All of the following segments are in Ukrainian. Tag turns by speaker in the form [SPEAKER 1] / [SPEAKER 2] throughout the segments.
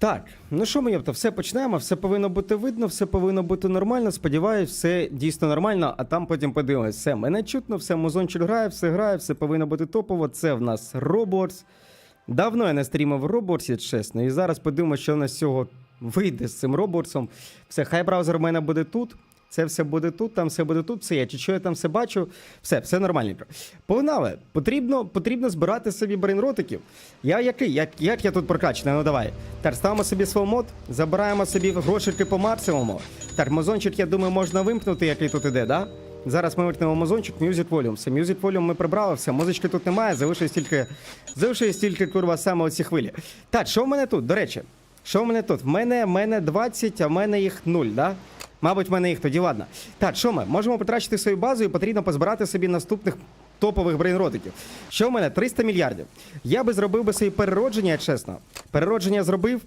[SPEAKER 1] Так, ну що ми, єпта, все почнемо, все повинно бути видно, все повинно бути нормально. Сподіваюсь, все дійсно нормально, а там потім подивимось. Все, мене чутно, все музончик грає, все грає, все повинно бути топово. Це в нас Roblox. Давно я не стрімив в Roblox, чесно, і зараз подивимося, що на нас цього вийде з цим Roblox. Все, хай браузер у мене буде тут. Це все буде тут, там все буде тут, все я чи що я там все бачу, все, все нормальненько. Погнали. Потрібно, потрібно збирати собі брейнротиків. Я який? Як, як я тут прокачаний? Ну давай. Так, ставимо собі мод, забираємо собі грошики по максимуму. Так, мазончик, я думаю, можна вимкнути, який тут іде, да? Зараз ми вимкнемо мазончик, Music Volume. Все, Music Volume ми прибрали, все, музички тут немає, залишилось тільки, залишилось тільки, курва, саме оці хвилі. Так, що в мене тут, до речі? Що в мене тут? В мене, в мене 20, а в мене їх 0, да? Мабуть, в мене їх тоді ладно. Так, що ми? Можемо потрачити свою базу і потрібно позбирати собі наступних топових брейнротиків. Що в мене? 300 мільярдів. Я би зробив би собі переродження, чесно. Переродження зробив.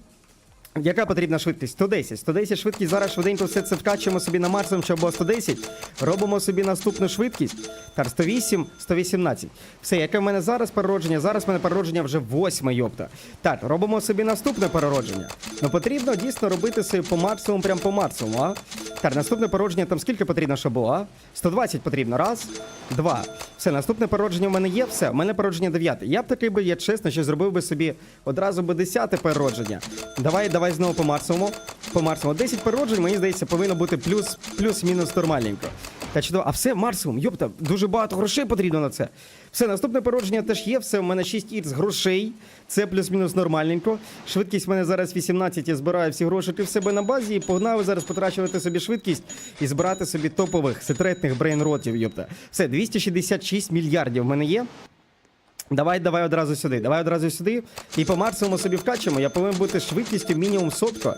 [SPEAKER 1] Яка потрібна швидкість? 110. 110 швидкість. Зараз швиденько все це вкачуємо собі на максимум, щоб було 110. Робимо собі наступну швидкість. Так, 108, 118. Все, яке в мене зараз переродження? Зараз в мене переродження вже 8, йопта. Так, робимо собі наступне переродження. Ну потрібно дійсно робити собі по максимуму, прям по максимуму, а? Так, наступне переродження там скільки потрібно, щоб було, а? 120 потрібно. Раз, два. Все, наступне переродження в мене є. Все, в мене переродження 9. Я б такий би, я чесно, що зробив би собі одразу би 10 переродження. Давай, давай знову по максимуму. По максимуму. 10 перероджень, мені здається, повинно бути плюс, плюс-мінус нормальненько. Та чудово. А все, максимум, йопта, дуже багато грошей потрібно на це. Все, наступне переродження теж є. Все, у мене 6 ікс грошей. Це плюс-мінус нормальненько. Швидкість в мене зараз 18, я збираю всі грошики в себе на базі і погнали зараз потрачувати собі швидкість і збирати собі топових секретних брейнротів, йопта. Все, 266 мільярдів в мене є. Давай, давай одразу сюди. Давай одразу сюди. І по максимуму собі вкачемо. Я повинен бути швидкістю мінімум сотка.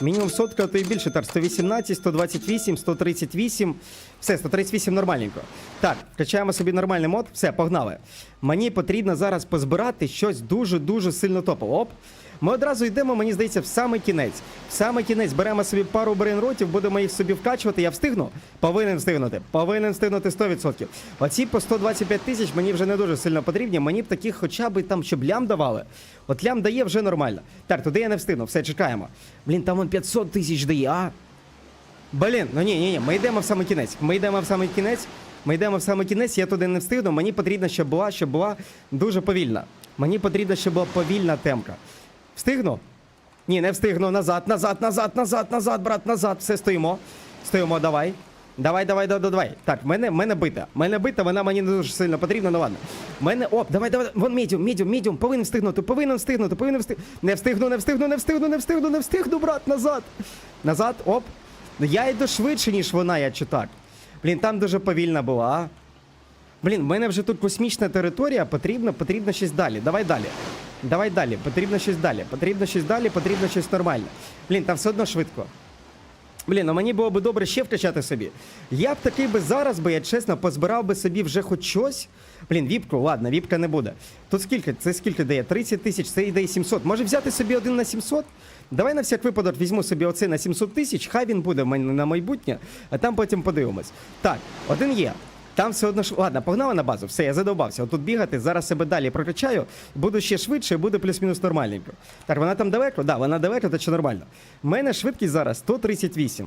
[SPEAKER 1] Мінімум сотка, то і більше. Так, 118, 128, 138. Все, 138 нормальненько. Так, качаємо собі нормальний мод. Все, погнали. Мені потрібно зараз позбирати щось дуже-дуже сильно топове. Оп. Ми одразу йдемо, мені здається, в самий кінець. В самий кінець беремо собі пару брейнротів, будемо їх собі вкачувати. Я встигну? Повинен встигнути. Повинен встигнути 100%. Оці по 125 тисяч мені вже не дуже сильно потрібні. Мені б таких хоча б там, щоб лям давали. От лям дає вже нормально. Так, туди я не встигну, все чекаємо. Блін, там он 500 тисяч дає, а? Блін, ну ні, ні, ні, ми йдемо в самий кінець. Ми йдемо в самий кінець. Ми йдемо в самий кінець, я туди не встигну. Мені потрібно, щоб була, щоб була дуже повільна. Мені потрібно, щоб була повільна темка. Встигну? Ні, не встигну. Назад, назад, назад, назад, назад, брат, назад. Все стоїмо. Стоїмо, давай. Давай, давай, давай, давай. Так, мене, мене бита. Мене бита, вона мені не дуже сильно потрібна, ну ладно. Мене. Оп, давай, давай. Вон медіум, медіум, медіум. Повинен встигнути, повинен встигнути, повинен встигнути. Не встигну, не встигну, не встигну, не встигну, не встигну, брат, назад. Назад, оп. Ну, Я йду швидше, ніж вона, я чи так. Блін, там дуже повільна була. Блін, в мене вже тут космічна територія, потрібно, потрібно щось далі. Давай далі. Давай далі, потрібно щось далі. Потрібно щось далі, потрібно щось нормальне. Блін, там все одно швидко. Блін, ну мені було б добре ще вкачати собі. Я б такий би зараз би, я чесно, позбирав би собі вже хоч щось. Блін, віпку, ладно, віпка не буде. Тут скільки? Це скільки дає? 30 тисяч, це ідеє 700. Може взяти собі один на 700? Давай на всяк випадок візьму собі оцей на 700 тисяч, хай він буде на майбутнє, а там потім подивимось. Так, один є. Там все одно ж. Ладно, погнали на базу. Все, я задовбався. Отут бігати, зараз себе далі прокачаю. Буду ще швидше, буде плюс-мінус нормальненько. Так, вона там далеко? Да, вона далеко, то що нормально. У мене швидкість зараз 138.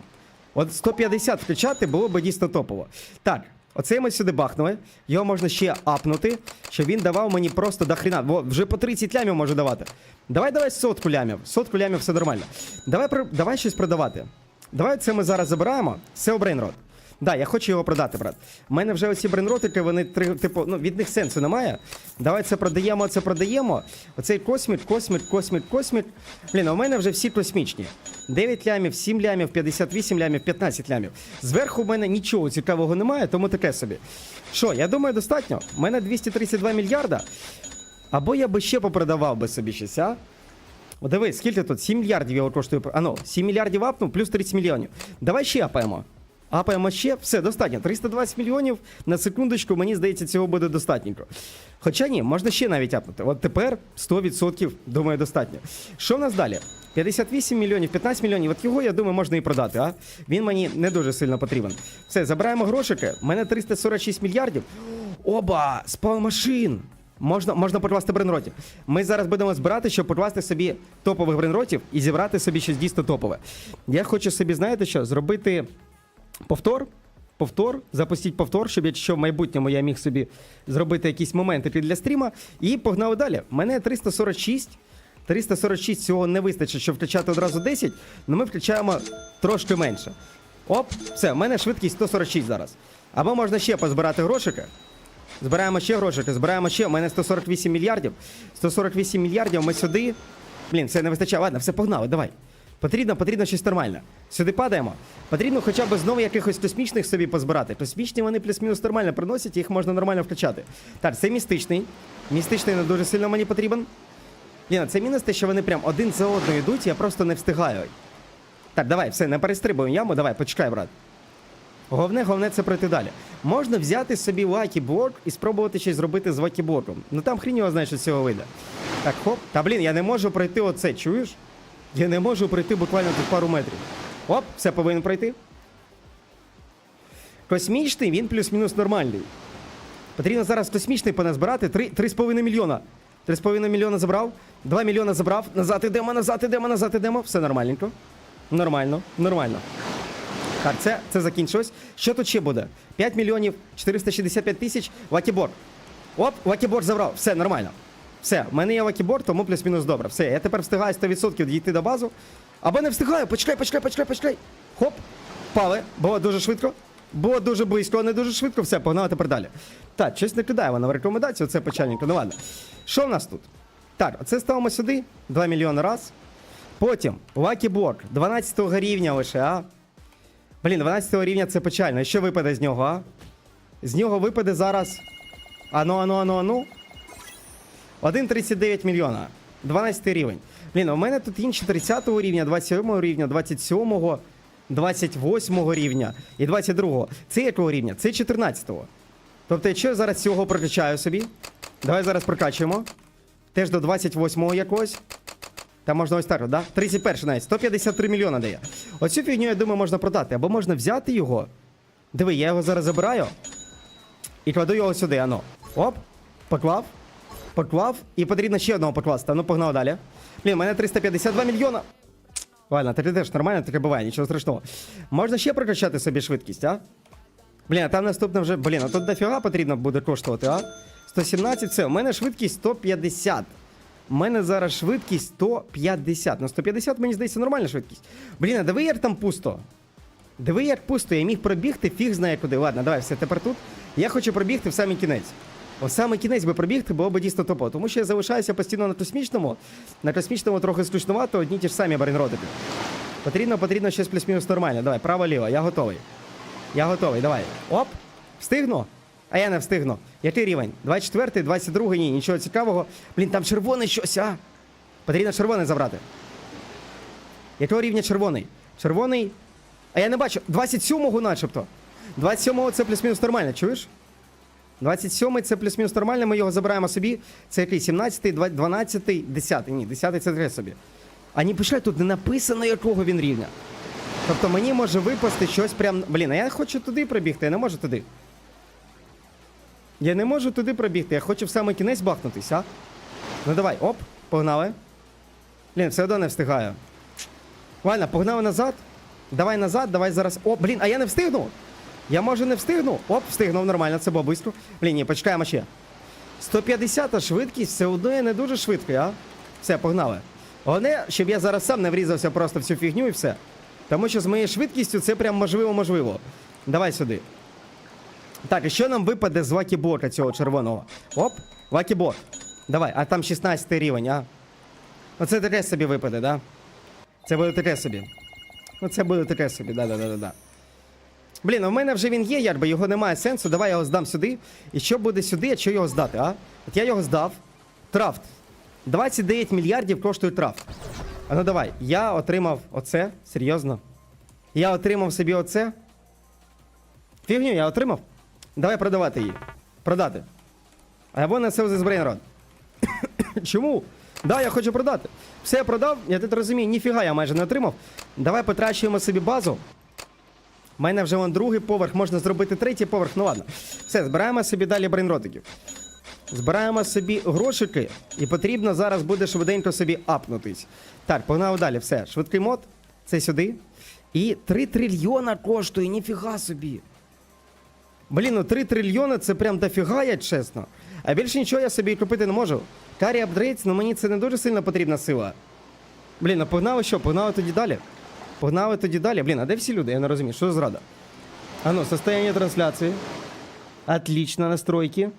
[SPEAKER 1] От 150 включати було б дійсно топово. Так, оце ми сюди бахнули. Його можна ще апнути, щоб він давав мені просто до хрена. Во, вже по 30 лямів може давати. Давай, давай сотку лямів. Сотку лямів все нормально. Давай, давай щось продавати. Давай це ми зараз забираємо. Сео Брейнрод. Да, я хочу його продати, брат. У мене вже оці брейнротики, вони типу, ну від них сенсу немає. Давай це продаємо, це продаємо. Оцей космік, космік, космік, космік. Блін, а у мене вже всі космічні. 9 лямів, 7 лямів, 58 лямів, 15 лямів. Зверху в мене нічого цікавого немає, тому таке собі. Що, я думаю, достатньо. У мене 232 мільярда. Або я би ще попродавав би собі щось, а? О, дивись, скільки тут? 7 мільярдів його коштує. А ну, 7 мільярдів апнув, плюс 30 мільйонів. Давай ще апаємо. Апаємо ще, все, достатньо. 320 мільйонів на секундочку, мені здається, цього буде достатньо. Хоча ні, можна ще навіть апнути. От тепер 100%, думаю, достатньо. Що в нас далі? 58 мільйонів, 15 мільйонів. От його, я думаю, можна і продати, а? Він мені не дуже сильно потрібен. Все, забираємо грошики. У мене 346 мільярдів. Оба! Спал машин! Можна, можна покласти брейнротів. Ми зараз будемо збирати, щоб покласти собі топових брейнротів і зібрати собі щось дійсно топове. Я хочу собі, знаєте що, зробити повтор. Повтор, запустіть повтор, щоб якщо в майбутньому я міг собі зробити якісь моменти для стріма. І погнали далі. Мене 346. 346 цього не вистачить, щоб включати одразу 10, але ми включаємо трошки менше. Оп, все, в мене швидкість 146 зараз. Або можна ще позбирати грошики. Збираємо ще грошики, збираємо ще. У мене 148 мільярдів. 148 мільярдів ми сюди. Блін, це не вистачає. Ладно, все погнали, давай. Потрібно, потрібно щось нормальне. Сюди падаємо. Потрібно хоча б знову якихось космічних собі позбирати. Космічні вони плюс-мінус нормально приносять, їх можна нормально включати. Так, це містичний. Містичний не дуже сильно мені потрібен. Ліна, це мінус те, що вони прям один за одною йдуть, я просто не встигаю. Так, давай, все, не перестрибуємо яму, давай, почекай, брат. Головне, головне це пройти далі. Можна взяти собі лакіборд і спробувати щось зробити з лакібордом. Ну там хрінь його знає, що цього вийде. Так, хоп. Та блін, я не можу пройти оце, чуєш? Я не можу пройти буквально тут пару метрів. Оп, все повинен пройти. Космічний, він плюс-мінус нормальний. Потрібно зараз космічний поназбирати. 3, 3,5 мільйона. 3,5 мільйона забрав. 2 мільйона забрав. Назад ідемо, назад ідемо, назад ідемо. Все нормальненько. Нормально, нормально. Так, це, це закінчилось. Що тут ще буде? 5 мільйонів 465 тисяч. Лакіборд. Оп, лакіборд забрав. Все нормально. Все, в мене є лакіборд, тому плюс-мінус добре. Все, я тепер встигаю 100% дійти до базу. Або не встигаю. Почекай, почекай, почекай, почекай. Хоп. Пали. Було дуже швидко. Було дуже близько, не дуже швидко. Все, погнали тепер далі. Так, щось не кидає вона в рекомендацію, це печальненько. Ну ладно. Що в нас тут? Так, оце ставимо сюди. 2 мільйони раз. Потім лакіборд 12 рівня лише, а? Блін, 12 рівня це печально. Що випаде з нього, а? З нього випаде зараз. Ану, ану, ану, ану. 1,39 мільйона. 12 рівень. Блін, у мене тут інші 30 рівня, 27 рівня, 27, 28 рівня і 22. -го. Це якого рівня? Це 14-го. Тобто, якщо я зараз цього прокачаю собі. Давай зараз прокачуємо. Теж до 28-го якогось. Там можна ось так, да? 31 навіть, 153 мільйона дає. Оцю фігню, я думаю, можна продати. Або можна взяти його. Диви, я його зараз забираю. І кладу його сюди, ано. Оп, поклав. Поклав. І потрібно ще одного покласти. Ну, погнав далі. Блін, у мене 352 мільйона. Ладно, таке теж нормально, таке буває, нічого страшного. Можна ще прокачати собі швидкість, а? Блін, а там наступне вже. Блін, а тут дофіга потрібно буде коштувати, а? 117, все, у мене швидкість 150. У мене зараз швидкість 150. Ну, 150, мені здається, нормальна швидкість. Блін, а диви, як там пусто. Диви, як пусто, я міг пробігти, фіг знає куди. Ладно, давай, все тепер тут. Я хочу пробігти в самий кінець. О, саме кінець би пробігти, було б дійсно топово. Тому що я залишаюся постійно на космічному. На космічному трохи скучнувато, одні ті ж самі барінротики. Потрібно, потрібно щось плюс-мінус нормальне. Давай, право-ліво, я готовий. Я готовий, давай. Оп! Встигну? А я не встигну. Який рівень? 24-й, 22-й, ні, нічого цікавого. Блін, там червоне щось, а? Потрібно червоне забрати. Якого рівня червоний? Червоний. А я не бачу. 27-го начебто. 27-го це плюс-мінус нормально, чуєш? 27-й це плюс-мінус нормально, ми його забираємо собі. Це який? 17-й, 12-й, 10-й. Ні, 10-й це треба собі. А ні, почекай, тут не написано, якого він рівня. Тобто мені може випасти щось прям. Блін, а я хочу туди пробігти, я не можу туди. Я не можу туди пробігти, я хочу в самий кінець бахнутись, а? Ну давай, оп, погнали. Блін, все одно не встигаю. Ладно, погнали назад. Давай назад, давай зараз. О, блін, а я не встигну. Я може не встигну. Оп, встигнув, нормально, це було швидко. Блін, ні, почекаємо ще. 150 швидкість, все одно я не дуже швидкий, а? Все, погнали. Головне, щоб я зараз сам не врізався просто в цю фігню і все. Тому що з моєю швидкістю це прям можливо-можливо. Давай сюди. Так, і що нам випаде з лакіборка цього червоного? Оп, лакібор. Давай, а там 16 рівень, а? Оце таке собі випаде, да? Це буде таке собі. Оце буде таке собі, да-да-да-да. Блін, а в мене вже він є, якби його немає сенсу. Давай я його здам сюди. І що буде сюди, якщо його здати, а? От я його здав. Трафт. 29 мільярдів коштує трафт. А ну давай, я отримав оце. Серйозно? Я отримав собі оце. Фігню я отримав. Давай продавати її. Продати. Або на це Брейнрод. Чому? Да, я хочу продати. Все я продав, я тут розумію, ніфіга я майже не отримав. Давай потрачуємо собі базу. У мене вже вон другий поверх, можна зробити третій поверх, ну ладно. Все, збираємо собі далі брейнротиків. Збираємо собі грошики, і потрібно зараз буде швиденько собі апнутись. Так, погнали далі. Все, швидкий мод. Це сюди. І 3 трильйона коштує, ніфіга собі. Блін, ну 3 трильйони це прям дофіга, я чесно. А більше нічого я собі купити не можу. Карі апгрейдс, ну мені це не дуже сильно потрібна сила. Блін, а погнали що? Погнали тоді далі. Погнали тоді далі. Блін, а де всі люди? Я не розумію, що за зрада? А ну, состояние трансляции. Отлично, настройки.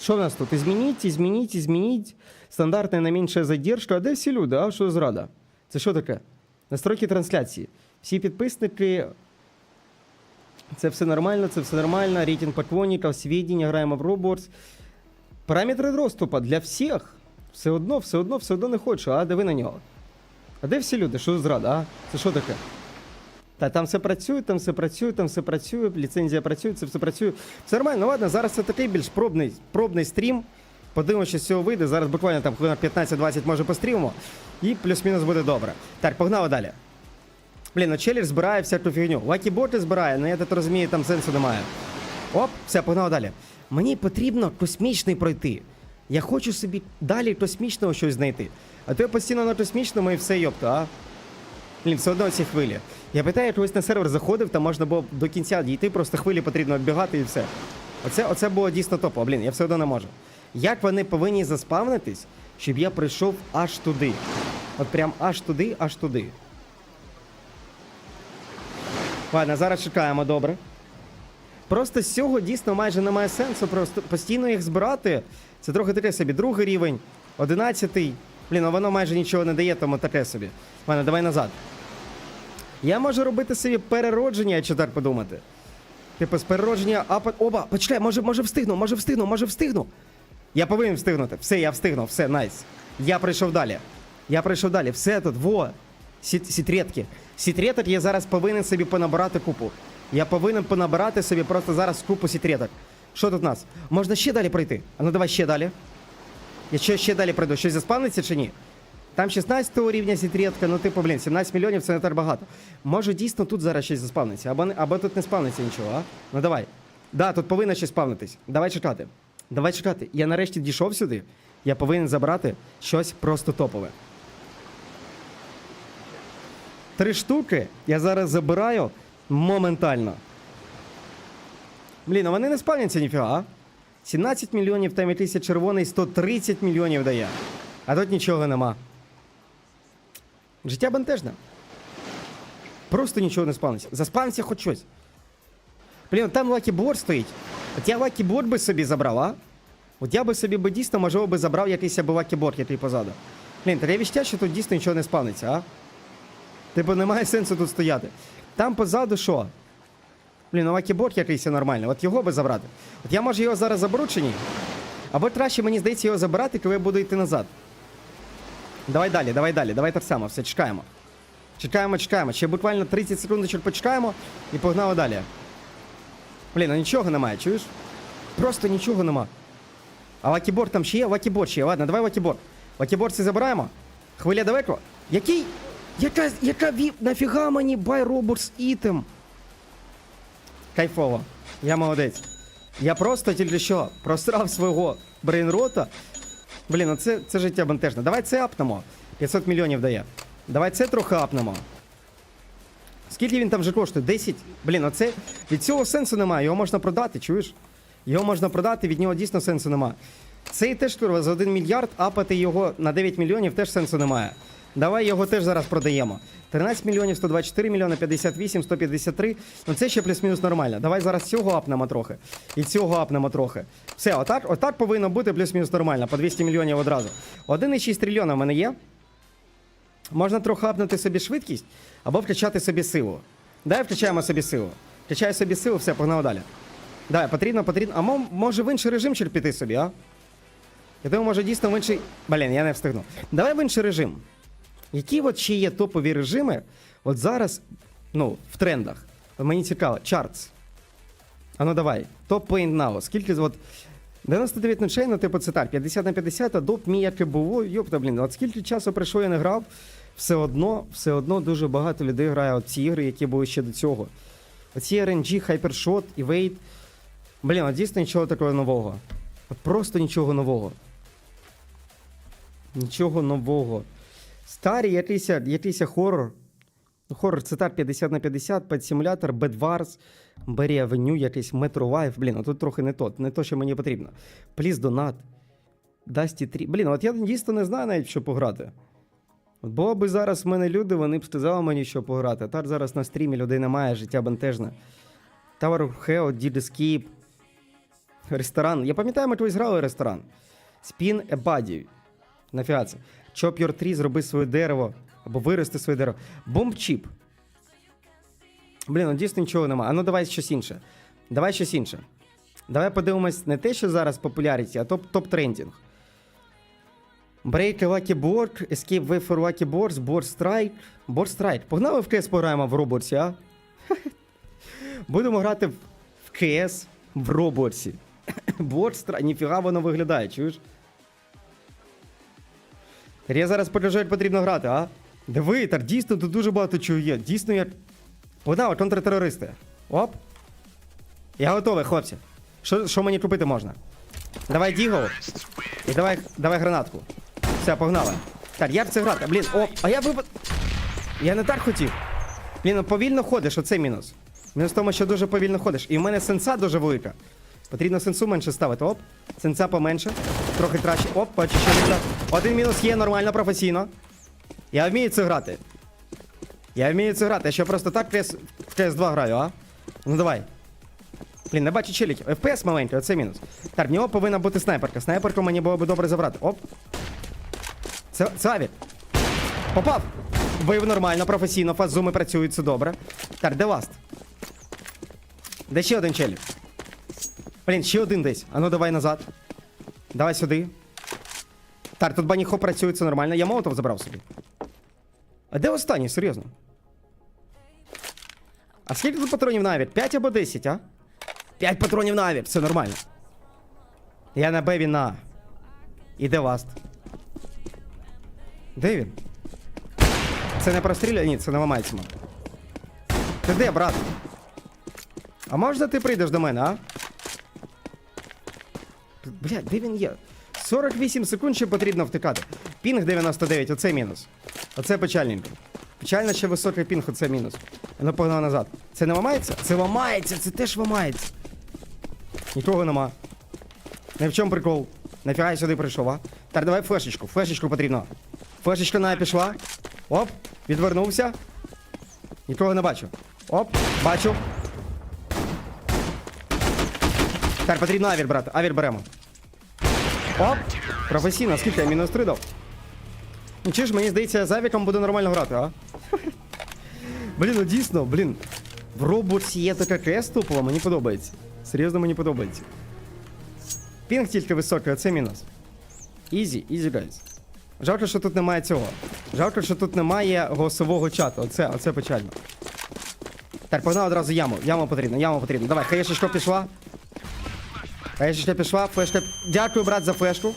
[SPEAKER 1] Що в нас тут? Изменить, изменить, изменить. Стандартна найменша задержка. А де всі люди? А що зрада? Це що таке? Настройки трансляції. Всі підписники. Це все нормально, це все нормально. Рейтинг поклонників, сведения, граємо в Roblox. Параметри доступу для всіх. Все одно, все одно, все одно не хочу. А диви на нього. А де всі люди? Що зрада? А? Це що таке? Та там все працює, там все працює, там все працює, ліцензія працює, це все працює. Все нормально, ну ладно, зараз це такий більш пробний, пробний стрім. Подивимося, що з цього вийде. Зараз буквально там хвилина 15-20 може пострімимо. І плюс-мінус буде добре. Так, погнали далі. Блін, ну челлендж збирає всяку фігню. Лакі-боти збирає, ну я так розумію, там сенсу немає. Оп, все, погнали далі. Мені потрібно космічний пройти. Я хочу собі далі космічного щось знайти. А то я постійно на космічному і все, йопта, а? Блін, все одно ці хвилі. Я питаю, я колись на сервер заходив, там можна було до кінця дійти, просто хвилі потрібно оббігати і все. Оце, оце було дійсно топово. Блін, я все одно не можу. Як вони повинні заспавнитись, щоб я прийшов аж туди? От прям аж туди, аж туди. Ладно, зараз чекаємо, добре. Просто з цього дійсно майже немає сенсу. Просто постійно їх збирати. Це трохи таке собі. Другий рівень, одинадцятий. Блін, ну воно майже нічого не дає, тому таке собі. Ладно, давай назад. Я можу робити собі переродження, якщо так подумати. Типу, з переродження, а по- оба, почекай, може, може встигну, може встигну, може встигну. Я повинен встигнути. Все, я встигнув, все, найс. Я прийшов далі. Я прийшов далі. Все тут, во. Сі- Сітретки. Сітреток я зараз повинен собі понабирати купу. Я повинен понабирати собі просто зараз купу сітреток. Що тут у нас? Можна ще далі пройти. А ну давай ще далі. Я ще, далі пройду. Щось заспавниться чи ні? Там 16 рівня сітретка, ну типу, блін, 17 мільйонів це не так багато. Може дійсно тут зараз щось заспавниться, або, або тут не спавниться нічого, а? Ну давай. Да, тут повинно щось спавнитись. Давай чекати. Давай чекати. Я нарешті дійшов сюди. Я повинен забрати щось просто топове. Три штуки я зараз забираю моментально. Блін, а вони не спавняться ніфіга. а? 17 мільйонів там якийсь червоний 130 мільйонів дає. А тут нічого нема. Життя бентежне. Просто нічого не спавниться. Заспавниться хоч щось. Блін, там лакіборд стоїть. От я лакіборд би собі забрав, а? От я би собі би дійсно, можливо, би забрав якийсь аби лакіборд, який позаду. Блін, таке відчуття, що тут дійсно нічого не спавниться, а? Типу, немає сенсу тут стояти. Там позаду що? Блін, ну лакіборд якийсь нормальний. От його би забрати. От я може його зараз заберу? Або краще, мені здається, його забирати, коли я буду йти назад. Давай далі, давай далі, давай так само, все, чекаємо. Чекаємо, чекаємо. Ще буквально 30 секунд почекаємо і погнали далі. Блін, ну нічого немає, чуєш? Просто нічого нема. А лакіборд там ще є? Лакіборд ще є. Ладно, давай. Лакіборд це забираємо. Хвиля далеко. Який? Яка, яка віп? Нафіга мені buy Robots Item? Кайфово. Я молодець. Я просто тільки що просрав свого брейнрота. Блін, ну це, це життя бентежне. Давай це апнемо. 500 мільйонів дає. Давай це трохи апнемо. Скільки він там вже коштує? 10? Блін, оце від цього сенсу немає. Його можна продати, чуєш? Його можна продати, від нього дійсно сенсу немає. Цей теж курва за 1 мільярд, апати його на 9 мільйонів теж сенсу немає. Давай його теж зараз продаємо. 13 мільйонів, 124 мільйони, 58, 153. Ну це ще плюс-мінус нормально. Давай зараз цього апнемо трохи. І цього апнемо трохи. Все, отак, отак повинно бути плюс-мінус нормально. По 200 мільйонів одразу. 1,6 трильйона в мене є. Можна трохи апнути собі швидкість або вкачати собі силу. Давай вкачаємо собі силу. Вкачаю собі силу, все, погнали далі. Давай, потрібно, потрібно. А може в інший режим піти собі, а? Я думаю, може дійсно в інший. Блін, я не встигну. Давай в інший режим. Які от ще є топові режими? От зараз, ну, в трендах. Мені цікаво, чартс. А ну давай. Топ Paint Now. Скільки от. 99 ночей, ну типу це так, 50 на 50, а доп мій як і було. Йопта, блін, от скільки часу пройшло, я не грав, все одно, все одно дуже багато людей грає от ці ігри, які були ще до цього. Оці RNG, Hypershot, Evade. Блін, от дійсно нічого такого нового. От просто нічого нового. Нічого нового. Старий якийсь, якийсь хорор. Ну, Хорор це так 50 на 50, Pet Simulator, Bed Wars, Berry Avenue, якийсь Life. Блін, а тут трохи не то, не то, що мені потрібно. Please Donut. Dusty 3. Блін, от я дійсно не знаю навіть, що пограти. От було б зараз в мене люди, вони б сказали мені, що пограти. А так зараз на стрімі людей немає, життя бентежне. Tower of Hell, Did Escape. Ресторан. Я пам'ятаю, ми колись грали ресторан. Spin a body. Нафіга це. Chop your tree, зроби своє дерево. Або вирости своє дерево. Bomb chip. Блін, ну дійсно нічого немає. А ну давай щось інше. Давай щось інше. Давай подивимось не те, що зараз популярність, а топ, топ трендінг. Break a Lucky Board, Escape Way for Lucky Boards, Board Strike. Board Strike. Погнали в КС пограємо в Роблоксі, а? Будемо грати в КС в Роблоксі. Board Strike. Ніфіга воно виглядає, чуєш? Я зараз як потрібно грати, а? Диви, так дійсно тут дуже багато чого є. Дійсно як. Погнали, контртерористи. Оп. Я готовий, хлопці. Що, що мені купити можна? Давай дігл. І давай, давай гранатку. Все, погнали. Так, як це грати? Блін, о, а я випад. Я не так хотів. Блін, ну повільно ходиш, оце мінус. Мінус в тому, що дуже повільно ходиш. І в мене сенса дуже велика. Потрібно сенсу менше ставити. Оп. Сенса поменше. Трохи краще. Оп, бачу, що. Один мінус є нормально, професійно. Я вмію це грати. Я вмію це грати. Я ще просто так в CS в CS2 граю, а? Ну давай. Блін, не бачу челіків. FPS маленький, оце мінус. Так, в нього повинна бути снайперка. Снайперку мені було б добре забрати. Оп. Це, це авік. Попав. Вив нормально, професійно, фазуми працюють, це добре. Так, де ласт? Де ще один челік? Блін, ще один десь. А ну давай назад. Давай сюди. Так, тут баніхо працює, це нормально. Я молотов забрав собі. А де останній, серйозно? А скільки тут патронів на авік? 5 або 10, а? 5 патронів на авік, все нормально. Я на Б, він на А. І де він? Це не простріляє? Ні, це не ламається. Ти де, брат? А можна ти прийдеш до мене, а? Блядь, де він є? 48 секунд ще потрібно втикати. Пінг 99, оце мінус. Оце печальненько. Печально ще високий пінг, оце мінус. Ну погнав назад. Це не ламається? Це ламається, це теж ламається. Нікого нема. Не в чому прикол. Нафіга я сюди прийшов, а? Так, давай флешечку, флешечку потрібно. Флешечка на пішла. Оп, відвернувся. Нікого не бачу. Оп, бачу. Так, потрібно авір брати. Авір беремо. Оп! Професійно, скільки я мінус 3 дав? Ну чи ж, мені здається, з авіком буде нормально грати, а? блін, ну дійсно, блін. В Роблоксі є така КС тупова, мені подобається. Серйозно, мені подобається. Пінг тільки високий, а це мінус. Ізі, ізі, гайз. Жалко, що тут немає цього. Жалко, що тут немає голосового чату. Оце, оце печально. Так, погнали одразу яму. Яму потрібно, яму потрібно. Давай, хаєшечка пішла. Хаєшечка пішла, флешка. Дякую, брат, за флешку.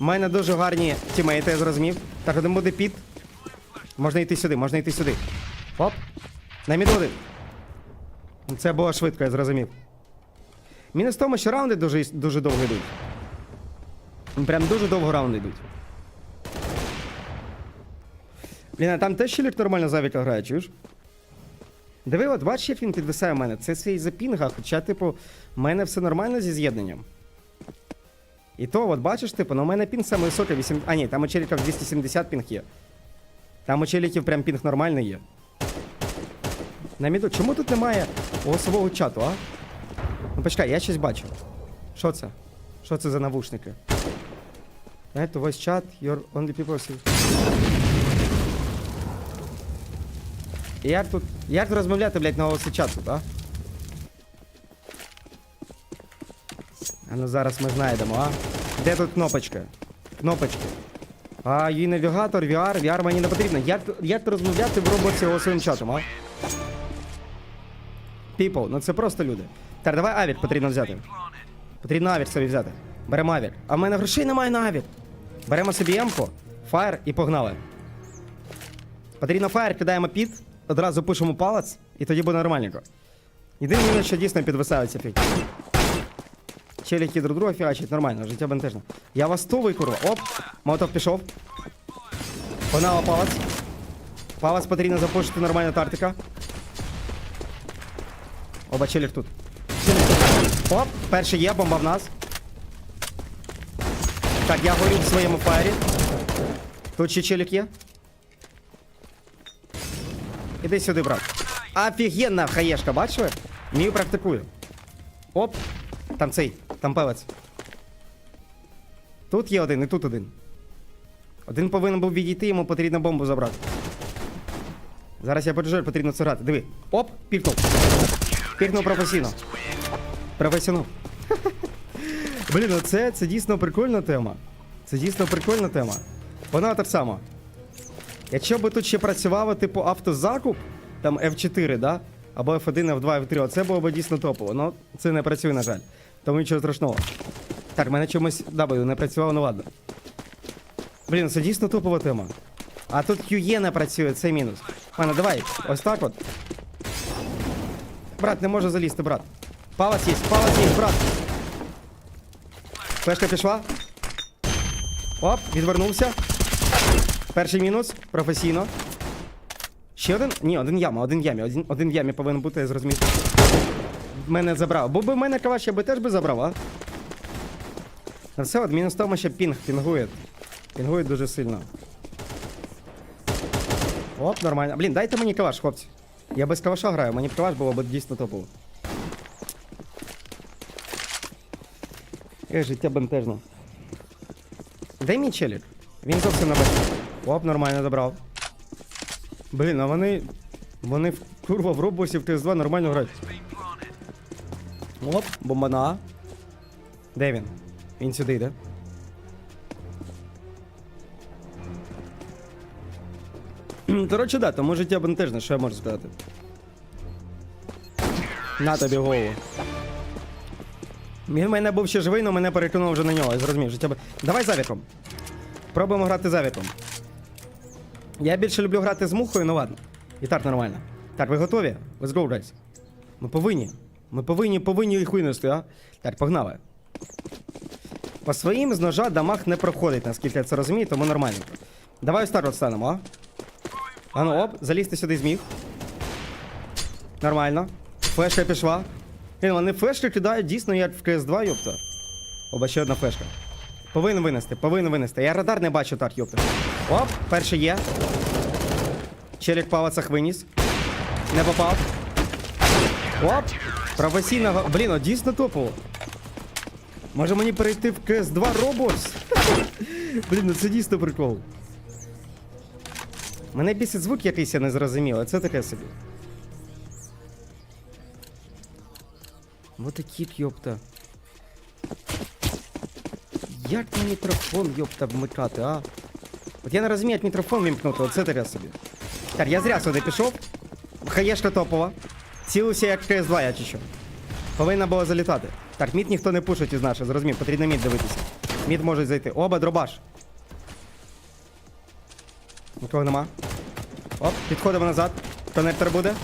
[SPEAKER 1] У мене дуже гарні тімейти, я зрозумів. Так, один буде під. Можна йти сюди, можна йти сюди. Оп. На мід один. Це було швидко, я зрозумів. Мінус в тому, що раунди дуже, дуже довго йдуть. Прям дуже довго раунди йдуть. Блін, а там теж щелік нормально завіка грає, чуєш? Диви, от бачиш, як він підвисає в мене. Це свій запінга, хоча, типу, в мене все нормально зі з'єднанням. І то, от бачиш, типу, ну у мене пінг саме високий 8. А ні, там у челіків 270 пінг є. Там у челіків прям пінг нормальний є. На міду, чому тут немає голосового чату, а? Ну почекай, я щось бачу. Що це? Що це за навушники? Знаєте, voice chat, your only people see. Як тут. Як розмовляти, блядь, на голосі чату, а? А ну зараз ми знайдемо, а? Де тут кнопочка? Кнопочки. А, її навігатор, VR, VR мені не потрібно. Як, як розмовляти в роботі голосовим чатом, а? People, ну це просто люди. Так, давай авік потрібно взяти. Потрібно авік собі взяти. Беремо авік. А в мене грошей немає на авік. Беремо собі емку, фаєр і погнали. Потрібно фаєр, кидаємо під, одразу пишемо палець, і тоді буде нормальненько. Єдине, що дійсно підвисаються фіг. Челіки друг друга фігачать, нормально, життя бентежне. Я вас то викурва. Оп, мотов пішов. Погнала палац. Палац потрібно запушити нормальна тактика. Оба челік тут. Челік тут. Оп, перший є, бомба в нас. Так, я горю в своєму фаєрі. Тут ще челік є. Іди сюди, брат. Офігенна хаєшка, бачили? Мію практикую. Оп. Там цей, там пелець. Тут є один, і тут один. Один повинен був відійти, йому потрібно бомбу забрати. Зараз я поджер, потрібно це грати. Диви. Оп, пікнув. Пікнув професійно. Професіонал. Блін, ну це, це дійсно прикольна тема. Це дійсно прикольна тема. Вона так само. Якщо би тут ще працювало, типу, автозакуп, там F4, да? Або F1, F2, F3, оце було б дійсно топово. Ну, це не працює, на жаль. Тому нічого страшного. Так, в мене чомусь W не працювало, ну ладно. Блін, це дійсно топова тема. А тут QE не працює, це мінус. Пане, давай, ось так от. Брат, не може залізти, брат. Палац є, палац є, брат. Флешка пішла. Оп, відвернувся. Перший мінус, професійно. Ще один? Ні, один яма, один в ямі. Один, один ямі повинен бути, я зрозумів. Мене забрав. Бо би в мене каваш я би теж би забрав, а? На все, от мінус в тому, що пінг пінгує. Пінгує дуже сильно. Оп, нормально. Блін, дайте мені каваш, хлопці. Я без каваша граю, мені б каваш було б дійсно топово. Е, життя бентежно. Де мій челік? Він зовсім на бесі. Оп, нормально забрав. Блін, а вони. Вони в курва в робосі в ТС2 нормально грають. Оп, бомбана. Де він? Він сюди йде. Коротше, да, тому життя бентежне, що я можу сказати. На тобі голову. Він в мене був ще живий, але мене перекинув вже на нього. Я зрозумів, життя. Давай завіком. Пробуємо грати завіком. Я більше люблю грати з мухою, ну ладно. І так нормально. Так, ви готові? Let's go, guys. Ми повинні. Ми повинні, повинні їх винести, а? Так, погнали. По своїм з ножа дамаг не проходить, наскільки я це розумію, тому нормально. Давай ось так станемо, а? А ну оп, залізти сюди зміг. Нормально. Флешка пішла. Блін, вони флешки кидають дійсно як в CS2, йопта. Оба ще одна флешка. Повинен винести, повинен винести. Я радар не бачу так, йопта. Оп, перший є. Челік палацах виніс. Не попав. Оп! Професійного. Блін, о, дійсно топово. Може мені перейти в CS2 Robots? Блін, ну це дійсно прикол. Мене бісить звук якийсь, я не зрозумів, а це таке собі. Вот такі йопта. Як на мікрофон, йопта, вмикати, а? От я не розумію, як мікрофон вімкнути, оце таке собі. Так, я зря сюди пішов. Хаєшка топова. Цілився як КС2, я чи що. Повинна була залітати. Так, мід ніхто не пушить із наших, зрозумів, потрібно мід дивитися. Мід може зайти. Оба, дробаш. Нікого нема. Оп, підходимо назад. Коннектор буде.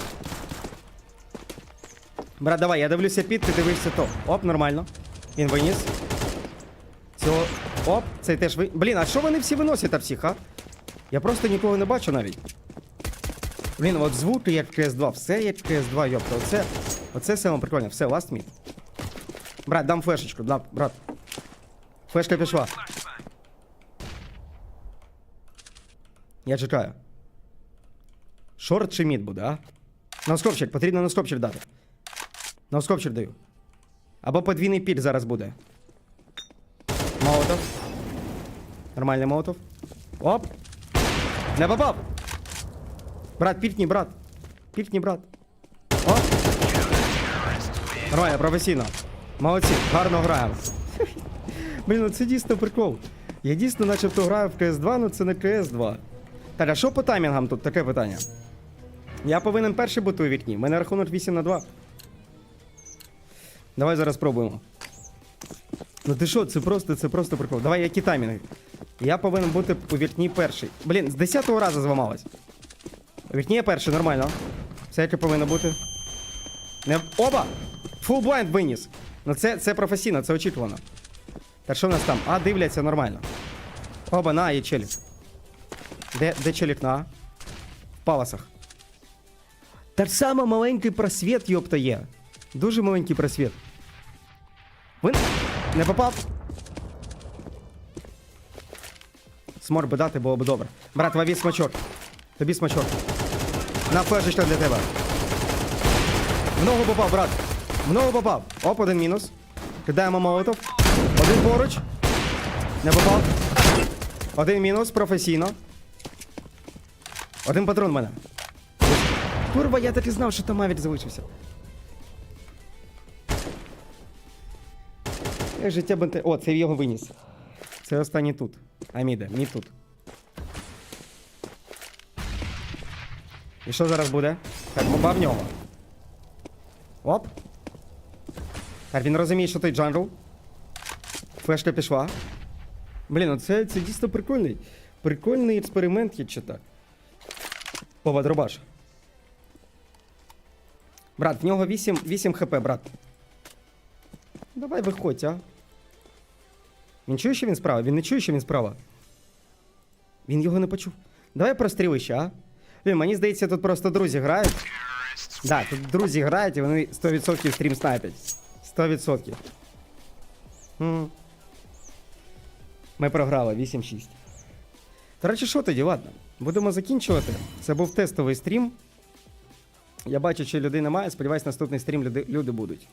[SPEAKER 1] Брат, давай, я дивлюся під, ти дивишся то. Оп, нормально. Він виніс. Цього. Оп, цей теж ви. Блін, а що вони всі виносять а всіх, а? Я просто нікого не бачу навіть. Блін, от звуки як в CS2, все як в CS2, йопта. Оце, оце саме прикольне. Все, last mid. Брат, дам флешечку, да, брат. Флешка пішла. Я чекаю. Шорт чи мід буде, а? Носкопчик, потрібно носкопчик дати. Носкопчик даю. Або подвійний пік зараз буде. Молотов. Нормальний молотов. Оп! Не попав! Брат, пікні, брат. Пікні, брат. Оп! Нормально, професійно. Молодці, гарно граємо. Блін, ну це дійсно прикол. Я дійсно начебто граю в CS2, але це не CS2. Так, а що по таймінгам тут таке питання? Я повинен перший бути у вікні. У мене рахунок 8 на 2. Давай зараз спробуємо. Ну ти що, це просто, це просто прикол. Давай, які таймінги? Я повинен бути у вікні перший. Блін, з 10-го разу зламалась. У вікні я перший, нормально. Все як повинно бути. Не... Оба! Фул блайнд виніс. Ну це, це професійно, це очікувано. Так що в нас там? А, дивляться нормально. Оба, на, є челік. Де, де челік на? В паласах. Так само маленький просвіт, йопта є. Дуже маленький просвіт. Він не попав. Смор би дати, було б добре. Брат, лови смачок. Тобі смачок. На флешечка для тебе. В ногу попав, брат. В ногу попав. Оп, один мінус. Кидаємо молотов. Один поруч. Не попав. Один мінус, професійно. Один патрон в мене. Курва, я так і знав, що там авік залишився. Життя бенте. О, це його виніс. Це останній тут. Аміде, мій тут. І що зараз буде? Так, попав в нього. Оп. Так, він розуміє, що той джангл. Флешка пішла. Блін, ну це, дійсно прикольний. Прикольний експеримент, якщо так. Опа, дробаш. Брат, в нього 8, 8 хп, брат. Давай виходь, а. Він чує, що він справа? Він не чує, що він справа. Він його не почув. Давай прострілище, а? Блін, мені здається, тут просто друзі грають. Да, тут друзі грають і вони 100% стрім снайпять. 100%. М. Ми програли 8-6. До що тоді, ладно. Будемо закінчувати. Це був тестовий стрім. Я бачу, що людей немає. Сподіваюсь, наступний стрім люди, люди будуть.